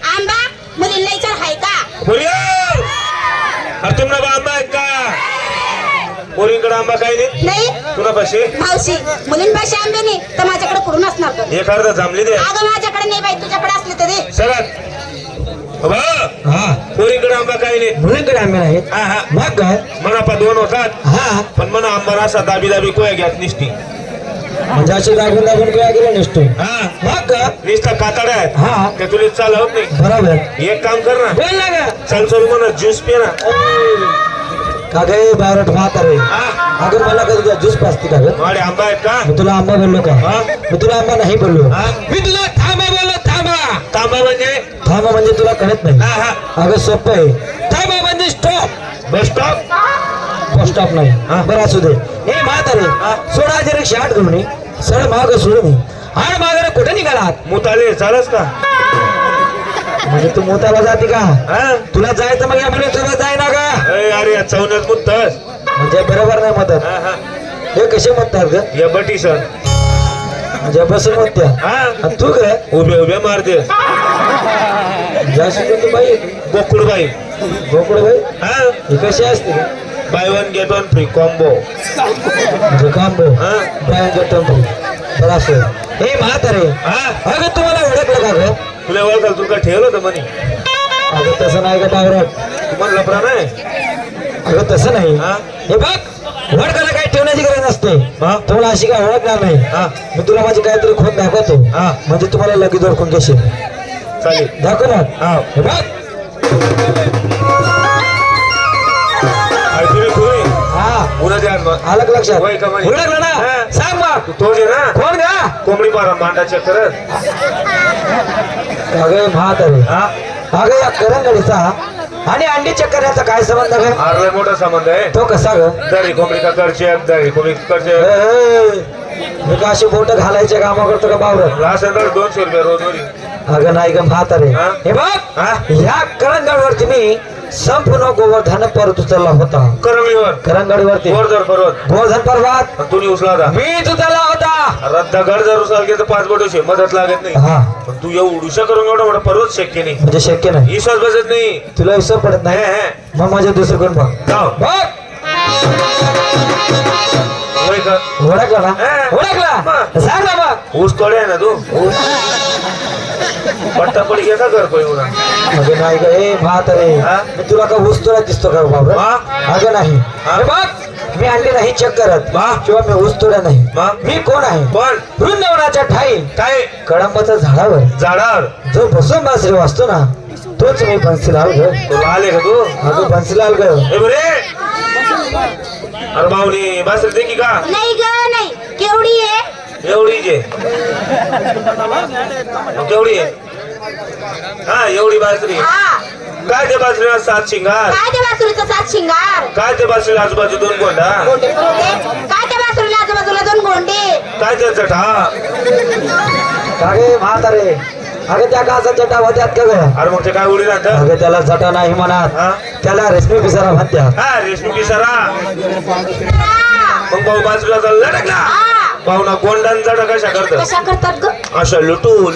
आंबा मुलींना विचार हाय का? बोलियो अरे तुम्हाला बा आंबा आहेत का? पोरींकडे आंबा काही नाही नाही. तुला पाशी मावशी मुलींपाशी आंबे नाही तर माझ्याकडे कुठून असणार तो एक अर्धा जांभली दे. अगं माझ्याकडे नाही बाई तुझ्याकडे असले तर. दे सगळ्यात बा हा. पोरींकडे आंबा काही नाही मुलींकडे आंबे नाहीत. हा हा. मग काय? मनापा दोन होतात. हा. पण मना आंबा असा दाबी दाबी कोया घ्यात निसती. म्हणजे अशी दाबून दाबून काय गेलं नसतो. हा. मग निसता कातड्या आहेत. हा. त्या तुला चालवत नाही. बरोबर. एक काम कर ना. बोल ना ग. चल चल म्हणा ज्यूस पे ना का गे बावरट म्हातारे हा. अगं मला कधी तुझा ज्यूस पाचते का ग? आंबा आहेत का? मी तुला आंबा बोललो का? हा? मी तुला आंबा नाही बोललो. हा? मी तुला थांबा बोललो थांबा. तांबा म्हणजे? थांबा म्हणजे तुला कळत नाही. हा अगं सोपं आहे. थांबा म्हणजे stop bus stop bus stop नाही. बरं असू दे. हे म्हातारे. सोडा जरी शाट घेऊन ये. सरळ माग सोडून ये. आणि मागे कुठे निघालात? मुताले चालस का? म्हणजे तू मोताला जाते का? हा? तुला जायचं मग या मुलीसोबत जाय ना का? अरे अरे या चौण्यात मुतस म्हणजे बरोबर नाही मदत. हा हा. हे कसे म्हणतात ग? या बटी सर. म्हणजे बसून म्हणत्या हा? आणि तू काय? उभे उभे मारते जास्त तू बाई. बोकुड बाई. गोकुळ बाई? हा? हे कशी असते? ग? Buy one get one free combo म्हणजे कांबो हा? बायांच्या टेम्पल बरं असं हे म्हातारे. हा? अगं तुम्हाला ओळखलं का ग? तुला ओळखाल तुला ठेवलं होतं म्हणे? अगं तसं नाही का डावरट तू म्हणलं प्रा नाही अगं तसं नाही. हा? हे बघ ओळखायला काही ठेवण्याची गरज नसते. हा? तुम्हाला अशी काय ओळखणार नाही. हा? मी तुला माझी काहीतरी खोत दाखवतो. हा. म्हणजे तुम्हाला लगेच ओळखून घेशील. चालेल. दाखव ना. हा. हे बघ. आलं का लक्षात. होय का म्हणे? ओळखलं ना? हा. सांग मग तो जे ना. कोण कोंबडी पारा मांडा चेक करत. अगं म्हातारे हा? अगं या करंगडीचा आणि अंडी चक्कर याचा काय संबंध ग आरला मोठा संबंध आहे. तो कसा ग? दरी कोंबडी का करचे दरी कोंबडी करचे मी का अशी बोट घालायच्या कामा करतो का तर दोनशे रुपये रोज वरी अगं नाही ग म्हातारे हा? हे बघ हा? ह्या करंगडवरती मी संपूर्ण गोवर्धन पर्वत उचलला होता. करंगळीवर. करंगडीवरती वर जर पर्वत. गोवर्धन पर्वत. तुम्ही उचला होता मी उचलला होता. रद्द घर जर उचल गेलं तर पाच बोटोशे मदत लागत नाही. हा. पण तू एवढूशा करून एवढा मोठा पर्वत शक्य नाही. म्हणजे शक्य नाही. विश्वास बसत नाही. तुला विसर पडत नाही? मग माझ्या दुसरं कोण बघ? ओळखला ना? हा. ओळखला. सांग ना मग. ऊस तोडे ना तू? पट्टा पडी घे का घर पण एवढा अगं नाही ग ए म्हातारे हा? मी तुला का उचतोला दिसतो का बाबा? अगं नाही? हे? बघ मी अंडे नाही चेक करत हा? किंवा मी उचतोला नाही. मग? मी कोण आहे? पण वृंदावनाच्या ठाई काय? कळंबाच्या झाडावर. झाडावर. जो बसून बासरी वाचतो ना तोच मी बन्सीलाल ग. तुला आले का तू? अगं बन्सीलाल ग. अरे भाऊनी बासरी दे की का? नाही ग नाही. केवढी आहे? एवढी जे. केवढी आहे? हा एवढी बासरी हा. काय ते बासरीला सात शिंगार? काय त्या बासुरीचा सात शिंगार? काय ते बासरीला आजूबाजू दोन गोंडा. काय त्या बासुरीला आजूबाजूला दोन गोंडे? काय ते चटा? गे म्हातारे अगं त्या काचा चटा होत्यात का ग? अरे मग ते काय उडी राहत? अगं त्याला चटा नाही म्हणत. हा? त्याला रेशमी पिसारा म्हणत्यात. हा रेशमी पिसारा. हा. मग भाऊ बाजूला चालला टाकला हा. भाऊना गोंडांचा कशा करत कशा करतात ग अशा लुटून